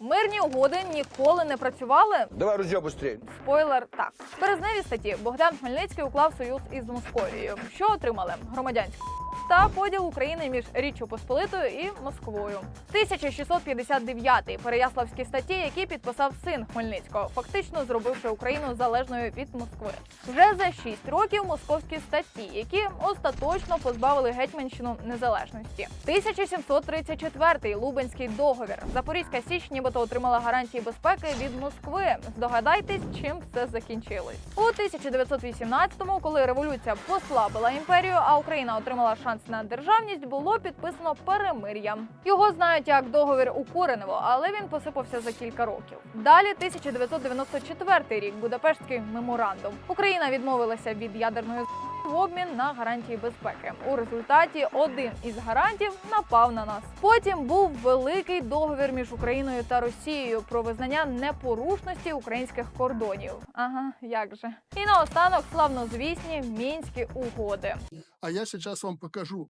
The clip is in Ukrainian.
Мирні угоди ніколи не працювали. Давай ружье быстрее. Спойлер так. В березневій статті Богдан Хмельницький уклав союз із Московією. Що отримали? Громадянську та поділ України між Річчю Посполитою і Москвою. 1659 Переяславські статті, які підписав син Хмельницького, фактично зробивши Україну залежною від Москви. Вже за 6 років московські статті, які остаточно позбавили гетьманщину незалежності. 1734 Лубенський договір. Запорізька Січ нібито отримала гарантії безпеки від Москви. Здогадайтесь, чим все закінчилось. У 1918-му, коли революція послабила імперію, а Україна отримала шанс на державність, було підписано перемир'я. Його знають як договір у Куренево, але він посипався за кілька років. Далі 1994 рік Будапештський меморандум. Україна відмовилася від ядерної в обмін на гарантії безпеки. У результаті один із гарантів напав на нас. Потім був великий договір між Україною та Росією про визнання непорушності українських кордонів. Ага, як же. І наостанок славнозвісні мінські угоди. А я зараз вам покажу